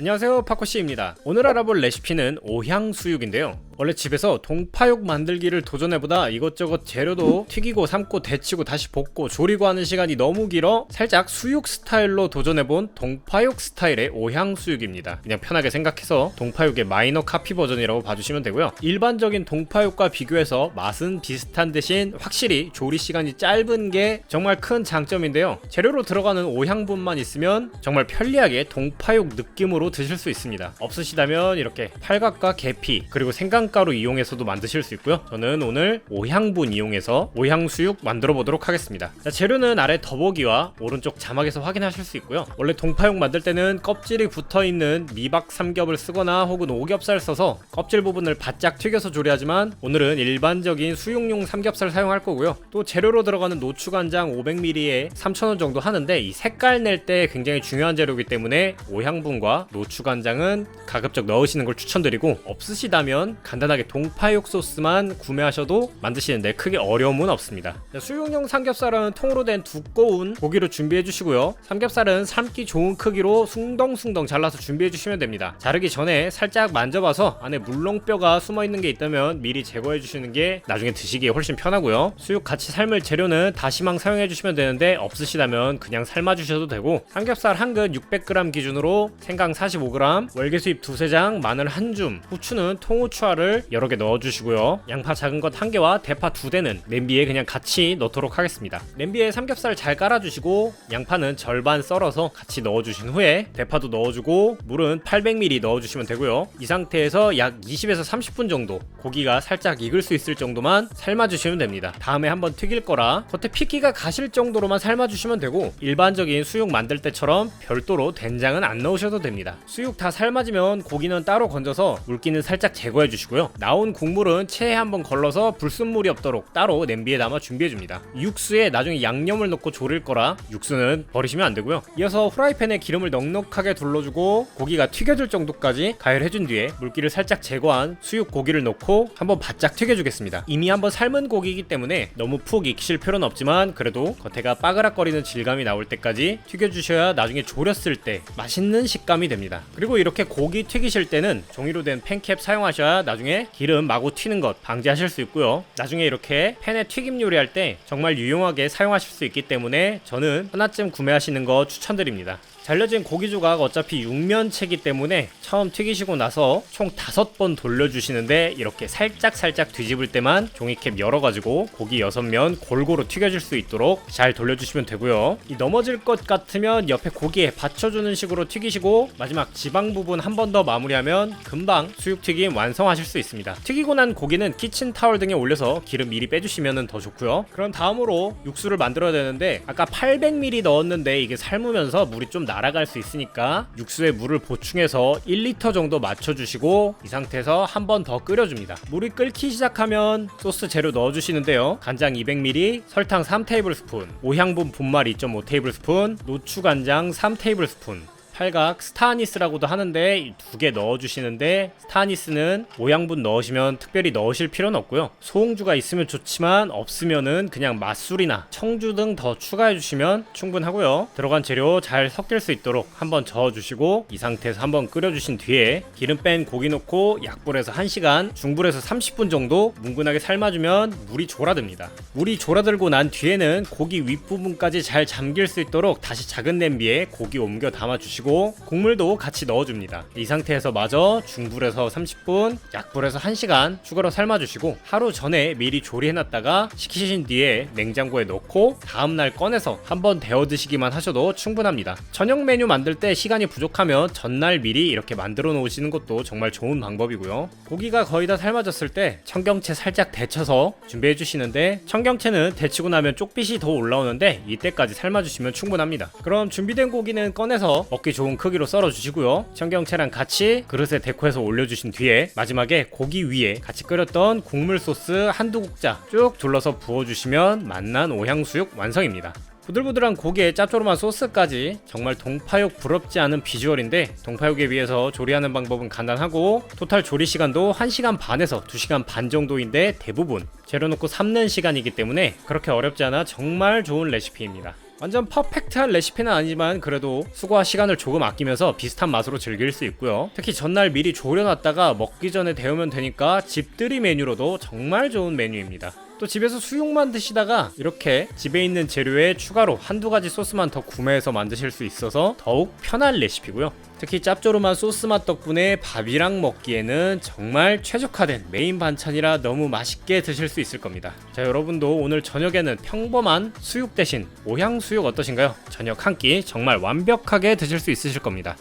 안녕하세요 파코씨입니다. 오늘 알아볼 레시피는 오향수육인데요. 원래 집에서 동파육 만들기를 도전해보다 이것저것 재료도 튀기고 삶고 데치고 다시 볶고 조리고 하는 시간이 너무 길어 살짝 수육 스타일로 도전해본 동파육 스타일의 오향수육입니다. 그냥 편하게 생각해서 동파육의 마이너 카피 버전이라고 봐주시면 되고요. 일반적인 동파육과 비교해서 맛은 비슷한 대신 확실히 조리 시간이 짧은 게 정말 큰 장점인데요. 재료로 들어가는 오향분만 있으면 정말 편리하게 동파육 느낌으로 드실 수 있습니다. 없으시다면 이렇게 팔각과 계피 그리고 생강가루 이용해서도 만드실 수 있고요. 저는 오늘 오향분 이용해서 오향수육 만들어 보도록 하겠습니다. 자, 재료는 아래 더보기와 오른쪽 자막에서 확인하실 수 있고요. 원래 동파육 만들 때는 껍질이 붙어 있는 미박 삼겹을 쓰거나 혹은 오겹살 써서 껍질 부분을 바짝 튀겨서 조리하지만 오늘은 일반적인 수육용 삼겹살 사용할 거고요. 또 재료로 들어가는 노추간장 500ml에 3,000원 정도 하는데 이 색깔 낼 때 굉장히 중요한 재료이기 때문에 오향분과 노추간장은 가급적 넣으시는 걸 추천드리고 없으시다면 간단하게 동파육 소스만 구매하셔도 만드시는데 크게 어려움은 없습니다. 자, 수육용 삼겹살은 통으로 된 두꺼운 고기로 준비해 주시고요. 삼겹살은 삶기 좋은 크기로 숭덩숭덩 잘라서 준비해 주시면 됩니다. 자르기 전에 살짝 만져봐서 안에 물렁뼈가 숨어 있는 게 있다면 미리 제거해 주시는 게 나중에 드시기에 훨씬 편하고요. 수육 같이 삶을 재료는 다시망 사용해 주시면 되는데 없으시다면 그냥 삶아 주셔도 되고 삼겹살 한 근 600g 기준으로 생강 45g 월계수잎 두세 장 마늘 한 줌 후추는 통후추알을 여러 개 넣어 주시고요. 양파 작은 것 한 개와 대파 두 대는 냄비에 그냥 같이 넣도록 하겠습니다. 냄비에 삼겹살 잘 깔아 주시고 양파는 절반 썰어서 같이 넣어 주신 후에 대파도 넣어 주고 물은 800ml 넣어 주시면 되고요. 이 상태에서 약 20에서 30분 정도 고기가 살짝 익을 수 있을 정도만 삶아 주시면 됩니다. 다음에 한번 튀길 거라 겉에 피기가 가실 정도로만 삶아 주시면 되고 일반적인 수육 만들 때처럼 별도로 된장은 안 넣으셔도 됩니다 수육 다 삶아지면 고기는 따로 건져서 물기는 살짝 제거해 주시고요. 나온 국물은 체에 한번 걸러서 불순물이 없도록 따로 냄비에 담아 준비해 줍니다. 육수에 나중에 양념을 넣고 조릴 거라 육수는 버리시면 안 되고요. 이어서 후라이팬에 기름을 넉넉하게 둘러주고 고기가 튀겨질 정도까지 가열해 준 뒤에 물기를 살짝 제거한 수육 고기를 넣고 한번 바짝 튀겨 주겠습니다. 이미 한번 삶은 고기이기 때문에 너무 푹 익히실 필요는 없지만 그래도 겉에가 빠그락거리는 질감이 나올 때까지 튀겨 주셔야 나중에 졸였을 때 맛있는 식감이 됩니다 그리고 이렇게 고기 튀기실 때는 종이로 된 팬캡 사용하셔야 나중에 기름 마구 튀는 것 방지하실 수 있고요. 나중에 이렇게 팬에 튀김 요리할 때 정말 유용하게 사용하실 수 있기 때문에 저는 하나쯤 구매하시는 거 추천드립니다. 잘려진 고기 조각 어차피 육면체기 때문에 처음 튀기시고 나서 총 다섯 번 돌려주시는데 이렇게 살짝 살짝 뒤집을 때만 종이캡 열어가지고 고기 여섯 면 골고루 튀겨질 수 있도록 잘 돌려주시면 되고요. 이 넘어질 것 같으면 옆에 고기에 받쳐주는 식으로 튀기시고 마지막 지방 부분 한 번 더 마무리하면 금방 수육튀김 완성하실 수 있습니다. 튀기고 난 고기는 키친 타월 등에 올려서 기름 미리 빼주시면 더 좋고요. 그럼 다음으로 육수를 만들어야 되는데 아까 800ml 넣었는데 이게 삶으면서 물이 좀 날아갈 수 있으니까 육수에 물을 보충해서 1리터 정도 맞춰주시고 이 상태에서 한 번 더 끓여줍니다. 물이 끓기 시작하면 소스 재료 넣어주시는데요. 간장 200ml, 설탕 3테이블스푼, 오향분 분말 2.5테이블스푼, 노추 간장 3테이블스푼, 팔각 스타니스라고도 하는데 두 개 넣어주시는데 스타니스는 모양분 넣으시면 특별히 넣으실 필요는 없고요. 소홍주가 있으면 좋지만 없으면은 그냥 맛술이나 청주 등 더 추가해 주시면 충분하고요. 들어간 재료 잘 섞일 수 있도록 한번 저어 주시고 이 상태에서 한번 끓여 주신 뒤에 기름 뺀 고기 넣고 약불에서 1시간 중불에서 30분 정도 뭉근하게 삶아 주면 물이 졸아듭니다. 물이 졸아들고 난 뒤에는 고기 윗부분까지 잘 잠길 수 있도록 다시 작은 냄비에 고기 옮겨 담아 주시고 그리고 국물도 같이 넣어줍니다. 이 상태에서 마저 중불에서 30분, 약불에서 1시간 추가로 삶아주시고 하루 전에 미리 조리해놨다가 식히신 뒤에 냉장고에 넣고 다음날 꺼내서 한번 데워 드시기만 하셔도 충분합니다. 저녁 메뉴 만들 때 시간이 부족하면 전날 미리 이렇게 만들어 놓으시는 것도 정말 좋은 방법이고요. 고기가 거의 다 삶아졌을 때 청경채 살짝 데쳐서 준비해 주시는데 청경채는 데치고 나면 쪽빛이 더 올라오는데 이때까지 삶아주시면 충분합니다. 그럼 준비된 고기는 꺼내서 먹기 좋은 크기로 썰어 주시고요. 청경채랑 같이 그릇에 데코해서 올려주신 뒤에 마지막에 고기 위에 같이 끓였던 국물 소스 한두 국자 쭉 둘러서 부어주시면 맛난 오향수육 완성입니다. 부들부들한 고기에 짭조름한 소스까지 정말 동파육 부럽지 않은 비주얼인데 동파육에 비해서 조리하는 방법은 간단하고 토탈 조리 시간도 1시간 반에서 2시간 반 정도인데 대부분 재료 넣고 삶는 시간이기 때문에 그렇게 어렵지 않아 정말 좋은 레시피입니다. 완전 퍼펙트한 레시피는 아니지만 그래도 수고와 시간을 조금 아끼면서 비슷한 맛으로 즐길 수 있고요. 특히 전날 미리 졸여놨다가 먹기 전에 데우면 되니까 집들이 메뉴로도 정말 좋은 메뉴입니다. 또 집에서 수육만 드시다가 이렇게 집에 있는 재료에 추가로 한두 가지 소스만 더 구매해서 만드실 수 있어서 더욱 편한 레시피고요. 특히 짭조름한 소스 맛 덕분에 밥이랑 먹기에는 정말 최적화된 메인 반찬이라 너무 맛있게 드실 수 있을 겁니다. 자, 여러분도 오늘 저녁에는 평범한 수육 대신 오향 수육 어떠신가요? 저녁 한 끼 정말 완벽하게 드실 수 있으실 겁니다.